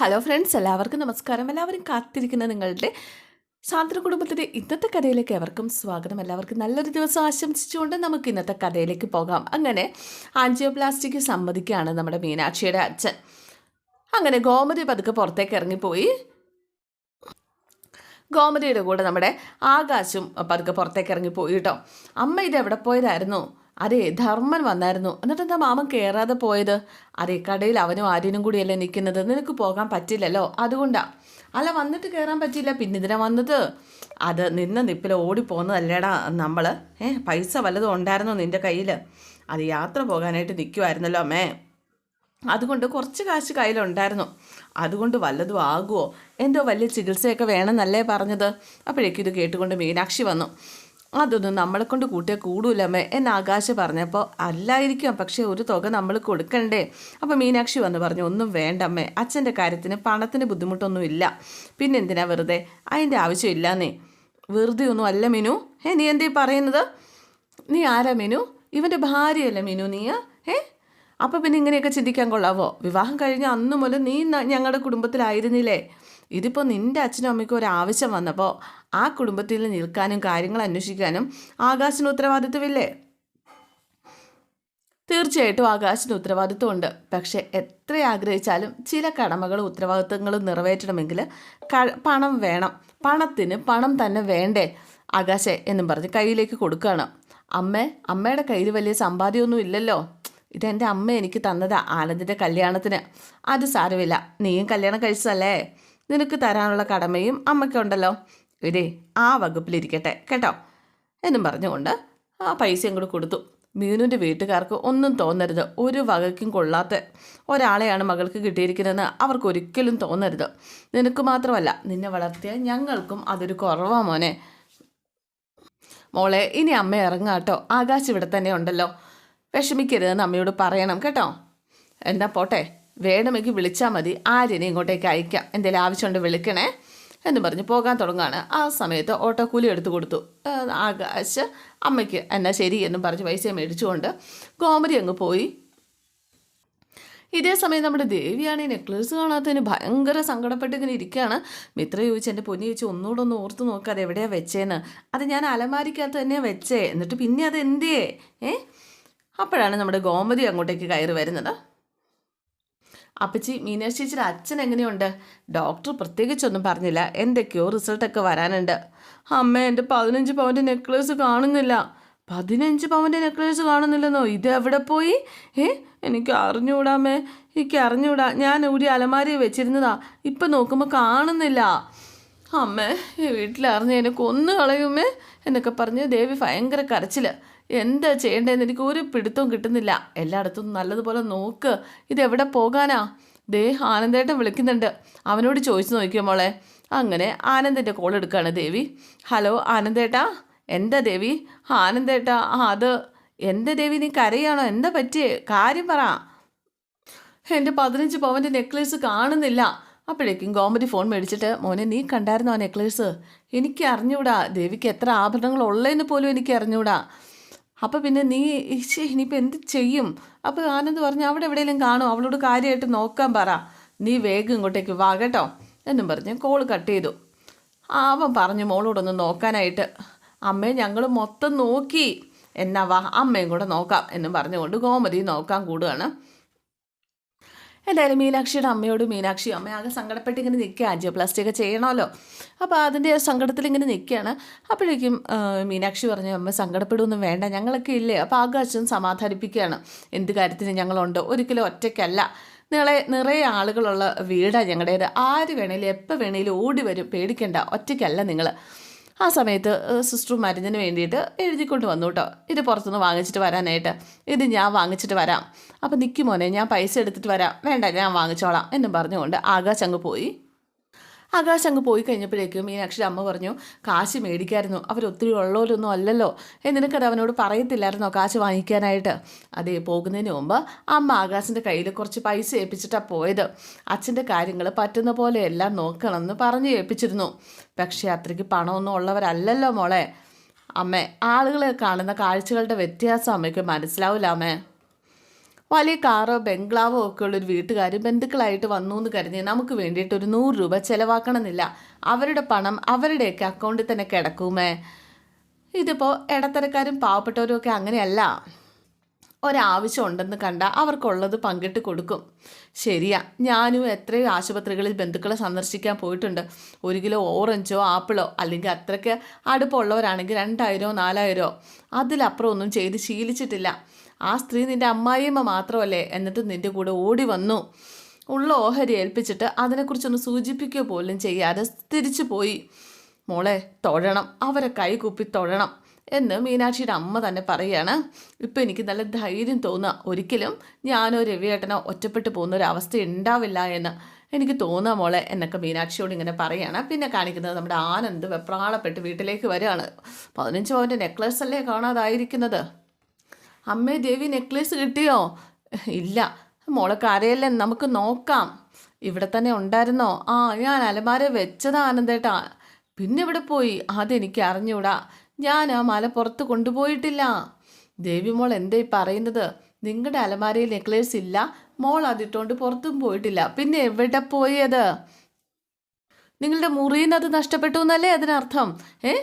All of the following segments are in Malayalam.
ഹലോ ഫ്രണ്ട്സ് എല്ലാവർക്കും നമസ്കാരം. എല്ലാവരും കാത്തിരിക്കുന്ന നിങ്ങളുടെ സാന്ദ്ര കുടുംബത്തിന്റെ ഇന്നത്തെ കഥയിലേക്ക് എവർക്കും സ്വാഗതം. എല്ലാവർക്കും നല്ലൊരു ദിവസം ആശംസിച്ചുകൊണ്ട് നമുക്ക് ഇന്നത്തെ കഥയിലേക്ക് പോകാം. അങ്ങനെ ആൻജിയോപ്ലാസ്റ്റിക് സമ്മതിക്കുകയാണ് നമ്മുടെ മീനാക്ഷിയുടെ അച്ഛൻ. അങ്ങനെ ഗോമതി പതുക്കെ പുറത്തേക്ക് ഇറങ്ങിപ്പോയി. ഗോമതിയുടെ കൂടെ നമ്മുടെ ആകാശും പതുക്കെ പുറത്തേക്ക് ഇറങ്ങിപ്പോയി കേട്ടോ. അമ്മ ഇത് എവിടെ പോയതായിരുന്നു? അതെ ധർമ്മൻ വന്നായിരുന്നു. എന്നിട്ട് എന്താ മാമൻ കയറാതെ പോയത്? അതെ കടയിൽ അവനും ആര്യനും കൂടിയല്ലേ നിൽക്കുന്നത്. നിനക്ക് പോകാൻ പറ്റില്ലല്ലോ. അതുകൊണ്ടാ. അല്ല വന്നിട്ട് കയറാൻ പറ്റില്ല പിന്നെ ഇതിനെ വന്നത്? അത് നിന്ന നിപ്പിൽ ഓടിപ്പോന്നതല്ലേടാ നമ്മൾ ഏ പൈസ വല്ലതും ഉണ്ടായിരുന്നോ നിന്റെ കയ്യിൽ അത് യാത്ര പോകാനായിട്ട് നിൽക്കുമായിരുന്നല്ലോ അമ്മേ. അതുകൊണ്ട് കുറച്ച് കാശ് കയ്യിലുണ്ടായിരുന്നു. അതുകൊണ്ട് വല്ലതും ആകുമോ എന്തോ വലിയ ചികിത്സയൊക്കെ വേണമെന്നല്ലേ പറഞ്ഞത്. അപ്പോഴേക്കും ഇത് കേട്ടുകൊണ്ട് മീനാക്ഷി വന്നു. അതൊന്നും നമ്മളെ കൊണ്ട് കൂട്ടിയാൽ കൂടൂലമ്മേ എന്ന് ആകാശ് പറഞ്ഞപ്പോൾ അല്ലായിരിക്കും പക്ഷേ ഒരു തുക നമ്മൾ കൊടുക്കണ്ടേ? അപ്പോൾ മീനാക്ഷി വന്ന് പറഞ്ഞു ഒന്നും വേണ്ടമ്മേ അച്ഛന്റെ കാര്യത്തിന് പണത്തിന് ബുദ്ധിമുട്ടൊന്നുമില്ല പിന്നെ എന്തിനാ വെറുതെ? അതിന്റെ ആവശ്യമില്ലാന്നേ വെറുതെ ഒന്നും അല്ല മിനു. ഏ നീ എന്തേ പറയുന്നത്? നീ ആരാ മിനു? ഇവന്റെ ഭാര്യയല്ലേ മിനു നീ? ഏ അപ്പോൾ പിന്നെ ഇങ്ങനെയൊക്കെ ചിന്തിക്കാൻ കൊള്ളാവോ? വിവാഹം കഴിഞ്ഞ അന്നു മുതൽ നീ ഞങ്ങളുടെ കുടുംബത്തിലായിരുന്നില്ലേ? ഇതിപ്പോൾ നിന്റെ അച്ഛനും അമ്മയ്ക്കും ഒരു ആവശ്യം വന്നപ്പോൾ ആ കുടുംബത്തിൽ നിൽക്കാനും കാര്യങ്ങൾ അന്വേഷിക്കാനും ആകാശിന് ഉത്തരവാദിത്വമില്ലേ? തീർച്ചയായിട്ടും ആകാശിന് ഉത്തരവാദിത്വമുണ്ട്. പക്ഷെ എത്ര ആഗ്രഹിച്ചാലും ചില കടമകളും ഉത്തരവാദിത്വങ്ങളും നിറവേറ്റണമെങ്കിൽ പണം വേണം. പണത്തിന് പണം തന്നെ വേണ്ടേ? ആകാശെ എന്നും പറഞ്ഞ് കയ്യിലേക്ക് കൊടുക്കുകയാണ് അമ്മേ അമ്മയുടെ കയ്യിൽ വലിയ സമ്പാദ്യമൊന്നും ഇല്ലല്ലോ. ഇതെന്റെ അമ്മ എനിക്ക് തന്നതാ ആനന്ദിന്റെ കല്യാണത്തിന്. അത് സാരമില്ല. നീയും കല്യാണം കഴിച്ചതല്ലേ? നിനക്ക് തരാനുള്ള കടമയും അമ്മയ്ക്കുണ്ടല്ലോ. ഇതേ ആ വകുപ്പിലിരിക്കട്ടെ കേട്ടോ? എന്നും പറഞ്ഞുകൊണ്ട് ആ പൈസയും കൂടെ കൊടുത്തു. മീനുവിന്റെ വീട്ടുകാർക്ക് ഒന്നും തോന്നരുത്. ഒരു വകയ്ക്കും കൊള്ളാത്ത ഒരാളെയാണ് മകൾക്ക് കിട്ടിയിരിക്കുന്നതെന്ന് അവർക്ക് ഒരിക്കലും തോന്നരുത്. നിനക്ക് മാത്രമല്ല നിന്നെ വളർത്തിയ ഞങ്ങൾക്കും അതൊരു കുറവാ മോനെ. മോളെ ഇനി അമ്മ ഇറങ്ങാട്ടോ ആകാശ് ഇവിടെ തന്നെ ഉണ്ടല്ലോ. വിഷമിക്കരുതെന്ന് അമ്മയോട് പറയണം കേട്ടോ? എന്നാ പോട്ടെ. വേണമെങ്കിൽ വിളിച്ചാൽ മതി. ആര്യനെ ഇങ്ങോട്ടേക്ക് അയക്കാം. എന്തെങ്കിലും ആവശ്യമുണ്ട് വിളിക്കണേ എന്ന് പറഞ്ഞ് പോകാൻ തുടങ്ങുകയാണ്. ആ സമയത്ത് ഓട്ടോ കൂലി എടുത്തു കൊടുത്തു. ആകാശ് അമ്മയ്ക്ക് എന്നാ ശരി എന്നും പറഞ്ഞ് പൈസ മേടിച്ചുകൊണ്ട് ഗോമരി അങ്ങ് പോയി. ഇതേ സമയം നമ്മുടെ ദേവിയാണ് ഈ നെക്ലേസ് കാണാത്തതിന് ഭയങ്കര സങ്കടപ്പെട്ട് ഇങ്ങനെ ഇരിക്കുകയാണ്. മിത്ര ചോദിച്ചു എന്റെ പൊന്നി ചോദിച്ചു ഒന്നുകൂടെ ഒന്ന് ഓർത്ത് നോക്കുക അത് എവിടെയാണ് വെച്ചേന്ന്? അത് ഞാൻ അലമാരിക്കകത്ത് തന്നെയാണ് വെച്ചേ. എന്നിട്ട് പിന്നെ അത് എന്തേ ഏ? അപ്പോഴാണ് നമ്മുടെ ഗോമതി അങ്ങോട്ടേക്ക് കയറി വരുന്നത്. അപ്പച്ചി മീനാക്ഷി ചേച്ചിയുടെ അച്ഛൻ എങ്ങനെയുണ്ട്? ഡോക്ടർ പ്രത്യേകിച്ചൊന്നും പറഞ്ഞില്ല. എന്തൊക്കെയോ റിസൾട്ടൊക്കെ വരാനുണ്ട്. അമ്മ എന്റെ പതിനഞ്ച് പവന്റെ നെക്ലേസ് കാണുന്നില്ല. പതിനഞ്ച് പവന്റെ നെക്ലേസ് കാണുന്നില്ലെന്നോ? ഇത് എവിടെ പോയി? ഏ എനിക്ക് അറിഞ്ഞുകൂടാമേ എനിക്ക് അറിഞ്ഞുകൂടാ ഞാൻ ഒരു അലമാരി വെച്ചിരുന്നതാ. ഇപ്പം നോക്കുമ്പോൾ കാണുന്നില്ല. അമ്മേ ഈ വീട്ടിലറിഞ്ഞ് എന്നെ കൊന്നു കളയുമേ എന്നൊക്കെ പറഞ്ഞ് ദേവി ഭയങ്കര കരച്ചിൽ എന്താ ചെയ്യേണ്ടതെന്ന് എനിക്ക് ഒരു പിടുത്തവും കിട്ടുന്നില്ല. എല്ലായിടത്തും നല്ലതുപോലെ നോക്ക്. ഇതെവിടെ പോകാനാ? ദേ ആനന്ദേട്ടൻ വിളിക്കുന്നുണ്ട്. അവനോട് ചോദിച്ചു നോക്കിയോ മോളെ? അങ്ങനെ ആനന്ദിന്റെ കോൾ എടുക്കുകയാണ് ദേവി. ഹലോ ആനന്ദേട്ടാ? എന്താ ദേവി? ആനന്ദേട്ടാ അത് എന്താ ദേവി നീ കരയാണോ? എന്താ പറ്റിയേ? കാര്യം പറ. എന്റെ പതിനഞ്ച് പവന്റെ നെക്ലേസ് കാണുന്നില്ല. അപ്പോഴേക്കും ഗോമതി ഫോൺ മേടിച്ചിട്ട് മോനെ നീ കണ്ടായിരുന്നോ ആ നെക്ലേസ്? എനിക്ക് അറിഞ്ഞൂടാ. ദേവിക്ക് എത്ര ആഭരണങ്ങൾ ഉള്ളതെന്ന് പോലും എനിക്ക് അറിഞ്ഞൂടാ അപ്പോൾ പിന്നെ നീ ശ്ശേ, ഇനിയിപ്പോൾ എന്ത് ചെയ്യും? അപ്പോൾ ആനന്ദ് പറഞ്ഞു അവിടെ എവിടെയെങ്കിലും കാണും അവളോട് കാര്യമായിട്ട് നോക്കാൻ പറ. നീ വേഗം ഇങ്ങോട്ടേക്ക് വാ കേട്ടോ. എന്നും പറഞ്ഞ് കോൾ കട്ട് ചെയ്തു. അവൻ പറഞ്ഞു മോളോടൊന്ന് നോക്കാനായിട്ട്. അമ്മയെ ഞങ്ങൾ മൊത്തം നോക്കി. എന്നാ വാ അമ്മയും കൂടെ നോക്കാം എന്നും പറഞ്ഞുകൊണ്ട് ഗോമതി നോക്കാൻ കൂടുകയാണ് എന്തായാലും മീനാക്ഷിയുടെ അമ്മയോട് മീനാക്ഷി അമ്മ ആകെ സങ്കടപ്പെട്ട് ഇങ്ങനെ നിൽക്കുക ആൻജിയോപ്ലാസ്റ്റി ഒക്കെ ചെയ്യണമല്ലോ. അപ്പോൾ അതിന്റെ സങ്കടത്തിൽ ഇങ്ങനെ നിൽക്കുകയാണ്. അപ്പോഴേക്കും മീനാക്ഷി പറഞ്ഞു അമ്മ സങ്കടപ്പെടുമൊന്നും വേണ്ട. ഞങ്ങളൊക്കെ ഇല്ലേ? അപ്പോൾ ആകാശം സമാധാനിപ്പിക്കുകയാണ്. എന്ത് കാര്യത്തിന് ഞങ്ങളുണ്ട്? ഒരിക്കലും ഒറ്റയ്ക്കല്ല. നിങ്ങളെ നിറയെ ആളുകളുള്ള വീടാണ് ഞങ്ങളുടേത്. ആര് വേണേലും എപ്പോൾ വേണേലും ഓടി വരും. പേടിക്കണ്ട. ഒറ്റയ്ക്കല്ല നിങ്ങൾ ആ സമയത്ത് സിസ്റ്റർ മരുന്നിന് വേണ്ടിയിട്ട് എഴുതിക്കൊണ്ട് വന്നു കേട്ടോ ഇത് പുറത്തുനിന്ന് വാങ്ങിച്ചിട്ട് വരാനായിട്ട്. ഇത് ഞാൻ വാങ്ങിച്ചിട്ട് വരാം. അപ്പം നിൽക്കുമോനെ ഞാൻ പൈസ എടുത്തിട്ട് വരാം. വേണ്ട ഞാൻ വാങ്ങിച്ചോളാം എന്നും പറഞ്ഞുകൊണ്ട് ആകാശ് അങ്ങ് പോയി. ആകാശ് അങ്ങ് പോയി കഴിഞ്ഞപ്പോഴേക്കും മീനാക്ഷി അമ്മ പറഞ്ഞു കാശ് മേടിക്കായിരുന്നു. അവരൊത്തിരി ഉള്ളവരൊന്നും അല്ലല്ലോ. എന്നിനക്കത് നിനക്കത് അവനോട് പറയത്തില്ലായിരുന്നോ കാശ് വാങ്ങിക്കാനായിട്ട്? അതേ പോകുന്നതിന് മുമ്പ് അമ്മ ആകാശിന്റെ കയ്യിൽ കുറച്ച് പൈസ ഏൽപ്പിച്ചിട്ടാണ് പോയത്. അച്ഛന്റെ കാര്യങ്ങൾ പറ്റുന്ന പോലെ എല്ലാം നോക്കണമെന്ന് പറഞ്ഞ് ഏൽപ്പിച്ചിരുന്നു. പക്ഷേ അത്രയ്ക്ക് പണമൊന്നും ഉള്ളവരല്ലല്ലോ മോളെ. അമ്മേ ആളുകളെ കാണുന്ന കാഴ്ചകളുടെ വ്യത്യാസം അമ്മയ്ക്ക് മനസ്സിലാവില്ല അമ്മേ. വലിയ കാറോ ബംഗ്ലാവോ ഒക്കെ ഉള്ളൊരു വീട്ടുകാർ ബന്ധുക്കളായിട്ട് വന്നു എന്ന് കരുതി നമുക്ക് വേണ്ടിയിട്ട് ഒരു നൂറ് രൂപ ചിലവാക്കണമെന്നില്ല. അവരുടെ പണം അവരുടെയൊക്കെ അക്കൗണ്ടിൽ തന്നെ കിടക്കുമേ. ഇതിപ്പോൾ ഇടത്തരക്കാരും പാവപ്പെട്ടവരും ഒക്കെ അങ്ങനെയല്ല. ഒരാവശ്യം ഉണ്ടെന്ന് കണ്ട അവർക്കുള്ളത് പങ്കിട്ട് കൊടുക്കും. ശരിയാ ഞാനും എത്രയോ ആശുപത്രികളിൽ ബന്ധുക്കളെ സന്ദർശിക്കാൻ പോയിട്ടുണ്ട്. ഒരു കിലോ ഓറഞ്ചോ ആപ്പിളോ അല്ലെങ്കിൽ അത്രയ്ക്ക് അടുപ്പമുള്ളവരാണെങ്കിൽ രണ്ടായിരമോ നാലായിരമോ അതിലപ്പുറം ഒന്നും ചെയ്ത് ശീലിച്ചിട്ടില്ല. ആ സ്ത്രീ നിന്റെ അമ്മായിയമ്മ മാത്രമല്ലേ? എന്നിട്ട് നിന്റെ കൂടെ ഓടി വന്നു. ഉള്ള ഓഹരി ഏൽപ്പിച്ചിട്ട് അതിനെക്കുറിച്ചൊന്ന് സൂചിപ്പിക്കുക പോലും ചെയ്യാതെ തിരിച്ചു പോയി. മോളെ തൊഴണം. അവരെ കൈ കൂപ്പി തൊഴണം. എന്ന് മീനാക്ഷിയുടെ അമ്മ തന്നെ പറയുകയാണ് ഇപ്പം എനിക്ക് നല്ല ധൈര്യം തോന്നുക ഒരിക്കലും ഞാനോ രവിയേട്ടനോ ഒറ്റപ്പെട്ടു പോകുന്ന ഒരു അവസ്ഥ ഉണ്ടാവില്ല എന്ന് എനിക്ക് തോന്നുക മോളെ എന്നൊക്കെ മീനാക്ഷിയോട് ഇങ്ങനെ പറയുകയാണ് പിന്നെ കാണിക്കുന്നത് നമ്മുടെ ആനന്ദ് വെപ്രാളപ്പെട്ട് വീട്ടിലേക്ക് വരികയാണ്. പതിനഞ്ച് പവന്റെ നെക്ലസ് അല്ലേ കാണാതായിരിക്കുന്നത്? അമ്മേ ദേവി നെക്ലേസ് കിട്ടിയോ? ഇല്ല. മോളെ കരയല്ലേ നമുക്ക് നോക്കാം. ഇവിടെ തന്നെ ഉണ്ടായിരുന്നോ? ആ ഞാൻ അലമാര വെച്ചതാ ആനന്ദേട്ടാ. പിന്നെ ഇവിടെ പോയി? അതെനിക്ക് അറിഞ്ഞൂടാ. ഞാൻ ആ മല പുറത്ത് കൊണ്ടുപോയിട്ടില്ല. ദേവി മോൾ എന്തേ പറയുന്നത്? നിങ്ങളുടെ അലമാരയിൽ നെക്ലേസ് ഇല്ല. മോൾ അതിട്ടോണ്ട് പുറത്തും പോയിട്ടില്ല. പിന്നെ എവിടെ പോയത്? നിങ്ങളുടെ മുറിയിൽ നിന്ന് അത് നഷ്ടപ്പെട്ടു എന്നല്ലേ അതിനർത്ഥം? ഏ?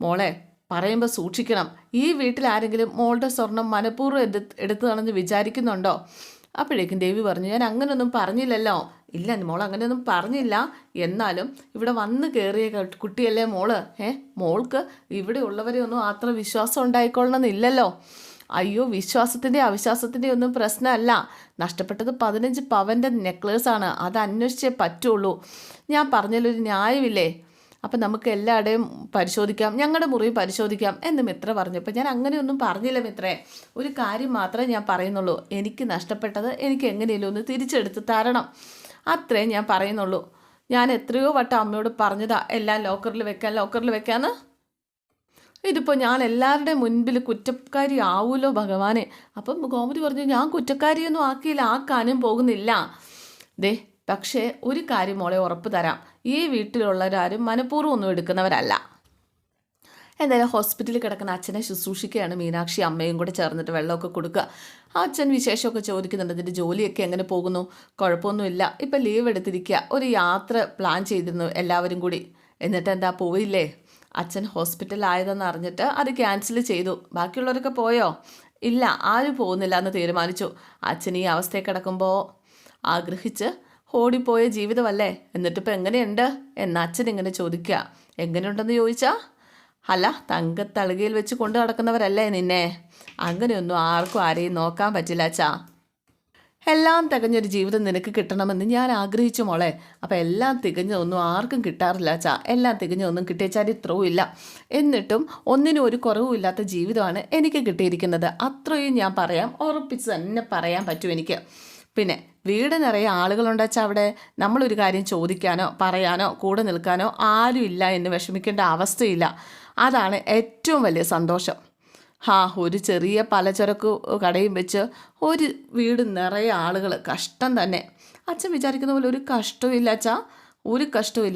മോളെ പറയുമ്പോൾ സൂക്ഷിക്കണം. ഈ വീട്ടിൽ ആരെങ്കിലും മോളുടെ സ്വർണം മനഃപൂർവം എടുത്ത് എടുത്തതാണെന്ന് വിചാരിക്കുന്നുണ്ടോ? അപ്പോഴേക്കും ദേവി പറഞ്ഞു ഞാൻ അങ്ങനെയൊന്നും പറഞ്ഞില്ലല്ലോ. ഇല്ല മോൾ അങ്ങനെയൊന്നും പറഞ്ഞില്ല. എന്നാലും ഇവിടെ വന്ന് കയറിയ കുട്ടിയല്ലേ മോൾ? ഏ മോൾക്ക് ഇവിടെ ഉള്ളവരെ ഒന്നും അത്ര വിശ്വാസം ഉണ്ടായിക്കൊള്ളണമെന്നില്ലല്ലോ. അയ്യോ വിശ്വാസത്തിന്റെ അവിശ്വാസത്തിന്റെ ഒന്നും പ്രശ്നമല്ല. നഷ്ടപ്പെട്ടത് പതിനഞ്ച് പവന്റെ നെക്ലേസാണ്. അത് അന്വേഷിച്ചേ പറ്റുള്ളൂ. ഞാൻ പറഞ്ഞതിലൊരു ന്യായമില്ലേ? അപ്പം നമുക്ക് എല്ലാവരുടെയും പരിശോധിക്കാം ഞങ്ങളുടെ മുറി പരിശോധിക്കാം എന്ന് മിത്ര പറഞ്ഞപ്പോൾ ഞാൻ അങ്ങനെയൊന്നും പറഞ്ഞില്ല മിത്രേ. ഒരു കാര്യം മാത്രമേ ഞാൻ പറയുന്നുള്ളൂ. എനിക്ക് നഷ്ടപ്പെട്ടത് എനിക്ക് എങ്ങനെയെങ്കിലും ഒന്ന് തിരിച്ചെടുത്ത് തരണം. അത്രേ ഞാൻ പറയുന്നുള്ളൂ. ഞാൻ എത്രയോ വട്ടം അമ്മയോട് പറഞ്ഞതാ എല്ലാം ലോക്കറിൽ വെക്കാൻ ലോക്കറിൽ വെക്കാന്ന്. ഇതിപ്പോൾ ഞാൻ എല്ലാവരുടെയും മുൻപിൽ കുറ്റക്കാരി ആവൂലോ ഭഗവാനെ? അപ്പം ഗോമതി പറഞ്ഞു ഞാൻ കുറ്റക്കാരിയൊന്നും ആക്കിയില്ല ആക്കാനും പോകുന്നില്ല. ദേ പക്ഷേ ഒരു കാര്യം മോളെ ഉറപ്പ് തരാം. ഈ വീട്ടിലുള്ളവരാരും മനഃപൂർവം ഒന്നും എടുക്കുന്നവരല്ല. എന്തായാലും ഹോസ്പിറ്റലിൽ കിടക്കുന്ന അച്ഛനെ ശുശ്രൂഷിക്കുകയാണ് മീനാക്ഷി. അമ്മയും കൂടെ ചേർന്നിട്ട് വെള്ളമൊക്കെ കൊടുക്കുക. ആ അച്ഛൻ വിശേഷമൊക്കെ ചോദിക്കുന്നുണ്ട്. ഇതിന്റെ ജോലിയൊക്കെ എങ്ങനെ പോകുന്നു? കുഴപ്പമൊന്നുമില്ല. ഇപ്പം ലീവ് എടുത്തിരിക്കുക. ഒരു യാത്ര പ്ലാൻ ചെയ്തിരുന്നു എല്ലാവരും കൂടി. എന്നിട്ട് എന്താ പോയില്ലേ? അച്ഛൻ ഹോസ്പിറ്റലായതെന്ന് അറിഞ്ഞിട്ട് അത് ക്യാൻസൽ ചെയ്തു. ബാക്കിയുള്ളവരൊക്കെ പോയോ? ഇല്ല ആരും പോകുന്നില്ല എന്ന് തീരുമാനിച്ചു. അച്ഛൻ ഈ അവസ്ഥയിൽ കിടക്കുമ്പോൾ ആഗ്രഹിച്ച് ഓടിപ്പോയ ജീവിതമല്ലേ? എന്നിട്ടിപ്പോൾ എങ്ങനെയുണ്ട്? എന്ന് അച്ഛൻ ഇങ്ങനെ ചോദിക്കുക. എങ്ങനെയുണ്ടെന്ന് ചോദിച്ചാൽ അല്ല തങ്കത്തളുകയിൽ വെച്ച് കൊണ്ടു നടക്കുന്നവരല്ലേ നിന്നെ? അങ്ങനെയൊന്നും ആർക്കും ആരെയും നോക്കാൻ പറ്റില്ല അച്ഛാ. എല്ലാം തികഞ്ഞൊരു ജീവിതം നിനക്ക് കിട്ടണമെന്ന് ഞാൻ ആഗ്രഹിച്ചു മോളെ. അപ്പം എല്ലാം തികഞ്ഞൊന്നും ആർക്കും കിട്ടാറില്ല അച്ഛാ. എല്ലാം തികഞ്ഞൊന്നും കിട്ടിയ ചരിത്രവും ഇല്ല. എന്നിട്ടും ഒന്നിനും ഒരു കുറവുമില്ലാത്ത ജീവിതമാണ് എനിക്ക് കിട്ടിയിരിക്കുന്നത്. അത്രയും ഞാൻ പറയാം. ഉറപ്പിച്ച് തന്നെ പറയാൻ പറ്റും എനിക്ക്. പിന്നെ വീട് നിറയെ ആളുകളുണ്ടച്ചാ അവിടെ നമ്മളൊരു കാര്യം ചോദിക്കാനോ പറയാനോ കൂടെ നിൽക്കാനോ ആരും ഇല്ല എന്ന് വിഷമിക്കേണ്ട അവസ്ഥയില്ല. അതാണ് ഏറ്റവും വലിയ സന്തോഷം. ഹാ ഒരു ചെറിയ പലചരക്ക് കടയും വെച്ച് ഒരു വീട് നിറയെ ആളുകൾ കഷ്ടം തന്നെ. അച്ഛൻ വിചാരിക്കുന്ന പോലെ ഒരു കഷ്ടവും അച്ഛാ. ഒരു കഷ്ടവും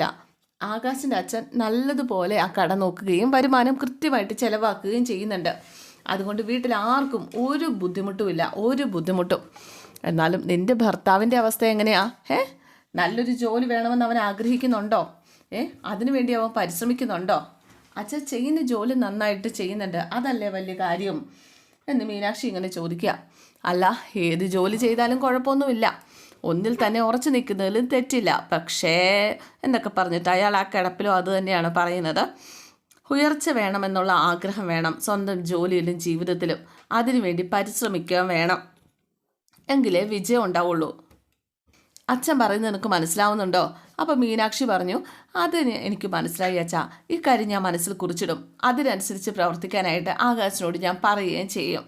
ആകാശിന്റെ അച്ഛൻ നല്ലതുപോലെ ആ കട നോക്കുകയും വരുമാനം കൃത്യമായിട്ട് ചിലവാക്കുകയും ചെയ്യുന്നുണ്ട്. അതുകൊണ്ട് വീട്ടിൽ ആർക്കും ഒരു ബുദ്ധിമുട്ടുമില്ല ഒരു ബുദ്ധിമുട്ടും. എന്നാലും നിന്റെ ഭർത്താവിന്റെ അവസ്ഥ എങ്ങനെയാ? ഏ നല്ലൊരു ജോലി വേണമെന്ന് അവൻ ആഗ്രഹിക്കുന്നുണ്ടോ? ഏ? അതിനുവേണ്ടി അവൻ പരിശ്രമിക്കുന്നുണ്ടോ? അച്ഛൻ ചെയ്യുന്ന ജോലി നന്നായിട്ട് ചെയ്യുന്നുണ്ട്. അതല്ലേ വലിയ കാര്യം. എന്ന് മീനാക്ഷി ഇങ്ങനെ ചോദിക്കുക. അല്ല ഏത് ജോലി ചെയ്താലും കുഴപ്പമൊന്നുമില്ല. ഒന്നിൽ തന്നെ ഉറച്ചു നിൽക്കുന്നതിലും തെറ്റില്ല. പക്ഷേ എന്നൊക്കെ പറഞ്ഞിട്ട് അയാൾ ആ കിടപ്പിലും അത് തന്നെയാണ് പറയുന്നത്. ഉയർച്ച വേണമെന്നുള്ള ആഗ്രഹം വേണം. സ്വന്തം ജോലിയിലും ജീവിതത്തിലും. അതിനുവേണ്ടി പരിശ്രമിക്കാൻ വേണം. എങ്കിലേ വിജയം ഉണ്ടാവുള്ളൂ. അച്ഛൻ പറയുന്നത് എനിക്ക് മനസ്സിലാവുന്നുണ്ടോ? അപ്പോൾ മീനാക്ഷി പറഞ്ഞു അതിന് എനിക്ക് മനസ്സിലായി അച്ഛാ. ഇക്കാര്യം ഞാൻ മനസ്സിൽ കുറിച്ചിടും. അതിനനുസരിച്ച് പ്രവർത്തിക്കാനായിട്ട് ആകാശിനോട് ഞാൻ പറയുകയും ചെയ്യും.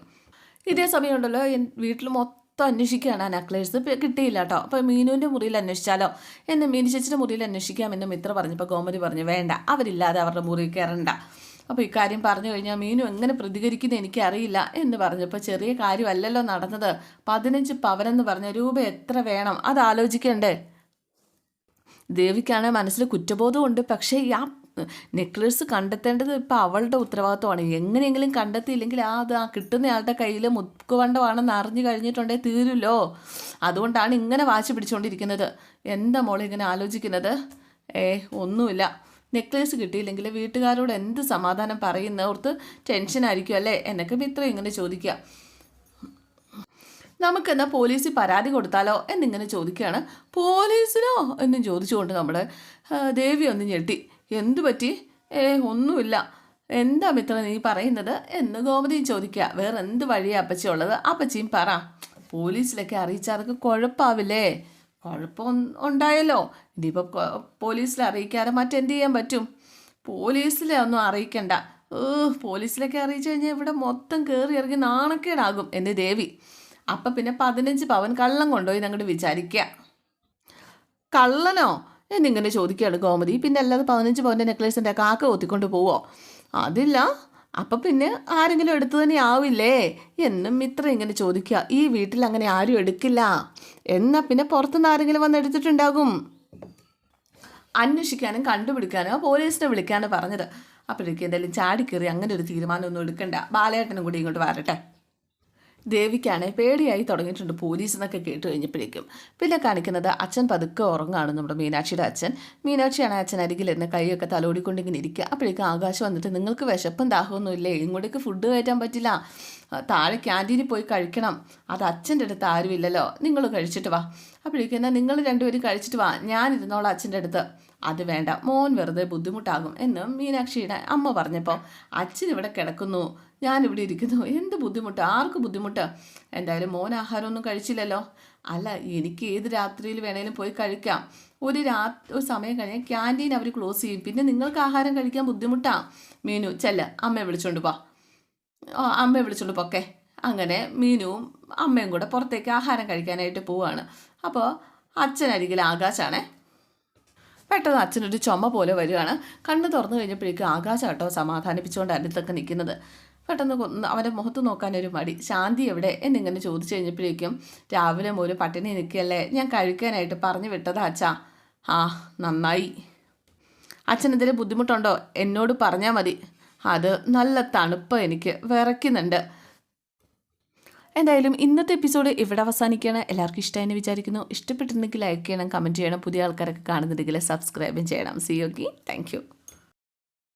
ഇതേ സമയമുണ്ടല്ലോ വീട്ടിൽ മൊത്തം അന്വേഷിക്കുകയാണ് ആ നെക്ലേസ് കിട്ടിയില്ല കേട്ടോ. അപ്പോൾ മീനുവിന്റെ മുറിയിൽ അന്വേഷിച്ചാലോ? എന്നെ മീനു ചേച്ചിയുടെ മുറിയിൽ അന്വേഷിക്കാമെന്ന് മിത്ര പറഞ്ഞപ്പോൾ ഗോമതി പറഞ്ഞു വേണ്ട അവരില്ലാതെ അവരുടെ മുറിയിൽ കയറണ്ട. അപ്പോൾ ഇക്കാര്യം പറഞ്ഞു കഴിഞ്ഞാൽ മീനു എങ്ങനെ പ്രതികരിക്കുന്നത് എനിക്കറിയില്ല എന്ന് പറഞ്ഞപ്പോൾ ചെറിയ കാര്യമല്ലല്ലോ നടന്നത്. പതിനഞ്ച് പവനെന്ന് പറഞ്ഞ രൂപ എത്ര വേണം? അത് ആലോചിക്കണ്ടേ? ദേവിക്കാണ് മനസ്സിൽ കുറ്റബോധമുണ്ട് പക്ഷേ ആ നെക്ലേസ് കണ്ടെത്തേണ്ടത് ഇപ്പം അവളുടെ ഉത്തരവാദിത്വമാണ്. എങ്ങനെയെങ്കിലും കണ്ടെത്തിയില്ലെങ്കിൽ ആ അത് ആ കിട്ടുന്നയാളുടെ കയ്യിൽ മുക്കുവണ്ടമാണെന്ന് അറിഞ്ഞു കഴിഞ്ഞിട്ടുണ്ടെങ്കിൽ തീരുമല്ലോ അതുകൊണ്ടാണ് ഇങ്ങനെ വാശി പിടിച്ചുകൊണ്ടിരിക്കുന്നത് എന്താ മോളെ ഇങ്ങനെ ആലോചിക്കുന്നത്? ഏ ഒന്നുമില്ല. നെക്ലേസ് കിട്ടിയില്ലെങ്കിൽ വീട്ടുകാരോട് എന്ത് സമാധാനം പറയുന്ന ഓർത്ത് ടെൻഷനായിരിക്കും അല്ലേ? എന്നൊക്കെ മിത്രം ഇങ്ങനെ ചോദിക്കുക. നമുക്കെന്നാൽ പോലീസിൽ പരാതി കൊടുത്താലോ എന്നിങ്ങനെ ചോദിക്കുകയാണ്. പോലീസിനോ? എന്നും ചോദിച്ചുകൊണ്ട് നമ്മുടെ ദേവി ഒന്ന് ഞെട്ടി. എന്തു പറ്റി? ഏ ഒന്നുമില്ല. എന്താ മിത്ര നീ പറയുന്നത്? എന്ന് ഗോമതിയും ചോദിക്കുക. വേറെ എന്ത് വഴിയാണ് അപ്പച്ചി ഉള്ളത് അപ്പച്ചിയും പറ. പോലീസിലൊക്കെ അറിയിച്ചാർക്ക് കുഴപ്പമാവില്ലേ കുഴപ്പം ഉണ്ടായല്ലോ. ഇനിയിപ്പോൾ പോലീസിൽ അറിയിക്കാതെ മറ്റെന്ത് ചെയ്യാൻ പറ്റും? പോലീസിലെ ഒന്നും അറിയിക്കണ്ട. ഏ പോലീസിലൊക്കെ അറിയിച്ചു കഴിഞ്ഞാൽ ഇവിടെ മൊത്തം കയറി ഇറങ്ങി നാണക്കേടാകും എന്ന് ദേവി. അപ്പം പിന്നെ പതിനഞ്ച് പവൻ കള്ളം കൊണ്ടുപോയി ഞങ്ങോട്ട് വിചാരിക്കുക കള്ളനോ? എന്നിങ്ങനെ ചോദിക്കുകയാണ് ഗോമതി. പിന്നെ അല്ലാതെ പതിനഞ്ച് പവന്റെ നെക്ലേസിന്റെ കാക്ക കൊത്തിക്കൊണ്ട് പോവോ? അതില്ല. അപ്പം പിന്നെ ആരെങ്കിലും എടുത്തു തന്നെ ആവില്ലേ? എന്നും മിത്ര ഇങ്ങനെ ചോദിക്കുക. ഈ വീട്ടിൽ അങ്ങനെ ആരും എടുക്കില്ല. എന്നാൽ പിന്നെ പുറത്തുനിന്ന് ആരെങ്കിലും വന്ന് എടുത്തിട്ടുണ്ടാകും? അന്വേഷിക്കാനും കണ്ടുപിടിക്കാനോ പോലീസിനെ വിളിക്കാനോ പറഞ്ഞത്. അപ്പോഴേക്കും എന്തായാലും ചാടിക്കേറി അങ്ങനെ ഒരു തീരുമാനമൊന്നും എടുക്കണ്ട. ബാലേട്ടനും കൂടി ഇങ്ങോട്ട് വരട്ടെ. ദേവിക്കാണ് പേടിയായി തുടങ്ങിയിട്ടുണ്ട് പോലീസ് എന്നൊക്കെ കേട്ട് കഴിഞ്ഞപ്പോഴേക്കും. പിന്നെ കാണിക്കുന്നത് അച്ഛൻ പതുക്കെ ഉറങ്ങാണ് നമ്മുടെ മീനാക്ഷിയുടെ അച്ഛൻ. മീനാക്ഷിയാണ് അച്ഛൻ അരികിലിരുന്ന് കൈയൊക്കെ തലോടിക്കൊണ്ടിങ്ങനെ ഇരിക്കുക. അപ്പോഴേക്കും ആകാശം വന്നിട്ട് നിങ്ങൾക്ക് വിശപ്പും ദാഹമൊന്നും ഇല്ലേ? ഇങ്ങോട്ടേക്ക് ഫുഡ് കയറ്റാൻ പറ്റില്ല. താഴെ ക്യാന്റീനിൽ പോയി കഴിക്കണം. അത് അച്ഛന്റെ അടുത്ത് ആരുമില്ലല്ലോ. നിങ്ങൾ കഴിച്ചിട്ട് വാ. അപ്പോഴേക്കും എന്നാൽ നിങ്ങൾ രണ്ടുപേരും കഴിച്ചിട്ട് വാ. ഞാനിരുന്നോളാം അച്ഛന്റെ അടുത്ത്. അത് വേണ്ട മോൻ വെറുതെ ബുദ്ധിമുട്ടാകും എന്ന് മീനാക്ഷിയുടെ അമ്മ പറഞ്ഞപ്പോൾ അച്ഛൻ ഇവിടെ കിടക്കുന്നു ഞാനിവിടെ ഇരിക്കുന്നു എന്ത് ബുദ്ധിമുട്ട് ആർക്ക് ബുദ്ധിമുട്ട്? എന്തായാലും മോൻ ആഹാരമൊന്നും കഴിച്ചില്ലല്ലോ. അല്ല എനിക്ക് ഏത് രാത്രിയിൽ വേണേലും പോയി കഴിക്കാം. ഒരു രാ ഒരു സമയം കഴിഞ്ഞാൽ ക്യാന്റീൻ അവർ ക്ലോസ് ചെയ്യും പിന്നെ നിങ്ങൾക്ക് ആഹാരം കഴിക്കാൻ ബുദ്ധിമുട്ടാണ് മീനു ചെല്ല അമ്മയെ വിളിച്ചോണ്ട് പോ അമ്മയെ വിളിച്ചോണ്ട് പൊക്കെ. അങ്ങനെ മീനുവും അമ്മയും കൂടെ പുറത്തേക്ക് ആഹാരം കഴിക്കാനായിട്ട് പോവാണ്. അപ്പോൾ അച്ഛനരികിൽ ആകാശാണേ പെട്ടെന്ന് അച്ഛനൊരു ചുമ പോലെ വരികയാണ്. കണ്ണ് തുറന്നു കഴിഞ്ഞപ്പോഴേക്കും ആകാശം കേട്ടോ സമാധാനിപ്പിച്ചുകൊണ്ട് അടുത്തൊക്കെ നിൽക്കുന്നത്. പെട്ടെന്ന് അവന്റെ മുഖത്ത് നോക്കാനൊരു മടി. ശാന്തി എവിടെ? എന്നിങ്ങനെ ചോദിച്ചു കഴിഞ്ഞപ്പോഴേക്കും രാവിലെ മോര് പട്ടിണി നിൽക്കുകയല്ലേ? ഞാൻ കഴിക്കാനായിട്ട് പറഞ്ഞു വിട്ടതാ അച്ഛാ. ആ നന്നായി. അച്ഛനെതിരെ ബുദ്ധിമുട്ടുണ്ടോ? എന്നോട് പറഞ്ഞാൽ മതി. അത് നല്ല തണുപ്പ് എനിക്ക്. വിറയ്ക്കുന്നുണ്ട്. എന്തായാലും ഇന്നത്തെ എപ്പിസോഡ് ഇവിടെ അവസാനിക്കുകയാണ്. എല്ലാവർക്കും ഇഷ്ടമായെന്ന് വിചാരിക്കുന്നു. ഇഷ്ടപ്പെട്ടിട്ടുണ്ടെങ്കിൽ ലൈക്ക് ചെയ്യണം കമന്റ് ചെയ്യണം. പുതിയ ആൾക്കാരൊക്കെ കാണുന്നുണ്ടെങ്കിൽ സബ്സ്ക്രൈബും ചെയ്യണം. C okay thank